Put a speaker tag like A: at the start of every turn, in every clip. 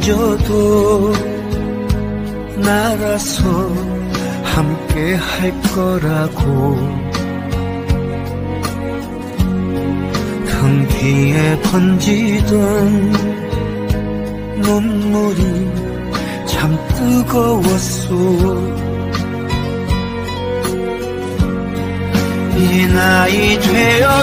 A: 등져도 날아서 함께 할 거라고. 등 뒤에 번지던 눈물이 참 뜨거웠소. 이 나이 되어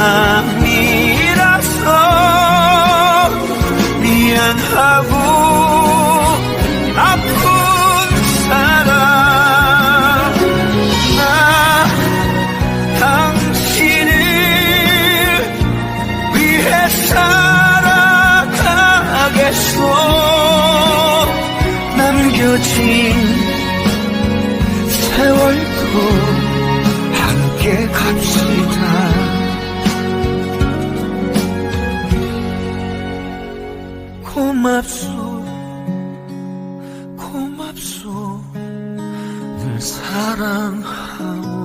A: 남겨진 세월도 함께 갑시다. 고맙소 고맙소. 늘 사랑하오